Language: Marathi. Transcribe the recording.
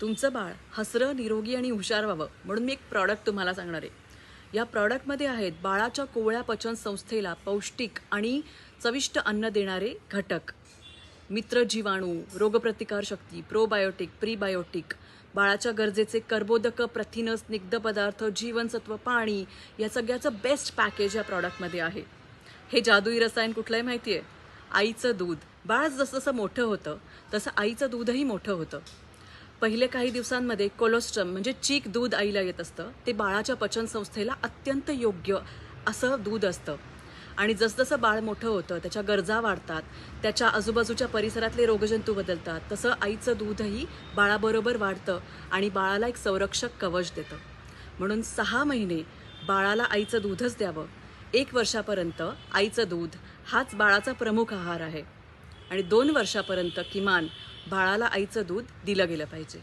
तुमचं बाळ हसरं निरोगी आणि हुशार व्हावं म्हणून मी एक प्रॉडक्ट तुम्हाला सांगणार आहे. या प्रॉडक्टमध्ये आहेत बाळाच्या कोवळ्या पचन संस्थेला पौष्टिक आणि चविष्ट अन्न देणारे घटक. मित्र जीवाणू रोगप्रतिकारशक्ती प्रोबायोटिक प्रीबायोटिक बाळाच्या गरजेचे कर्बोदक प्रथिनं स्निग्ध पदार्थ जीवनसत्व पाणी या सगळ्याचं बेस्ट पॅकेज या प्रॉडक्टमध्ये आहे. हे जादुई रसायन कुठलंही माहिती आहे आईचं दूध. बाळ जसं जसं मोठं होतं तसं आईचं दूधही मोठं होतं. पहिले काही दिवसांमध्ये कोलोस्ट्रम म्हणजे चीक दूध आईला येत असतं. ते बाळाच्या पचनसंस्थेला अत्यंत योग्य असं दूध असतं. आणि जसजसं बाळ मोठं होतं त्याच्या गरजा वाढतात त्याच्या आजूबाजूच्या परिसरातले रोगजंतू बदलतात तसं आईचं दूधही बाळाबरोबर वाढतं आणि बाळाला एक संरक्षक कवच देतं. म्हणून सहा महिने बाळाला आईचं दूधच द्यावं. एक वर्षापर्यंत आईचं दूध हाच बाळाचा प्रमुख आहार आहे. आणि दोन वर्षापर्यंत किमान बाळाला आईचं दूध दिलं गेलं पाहिजे.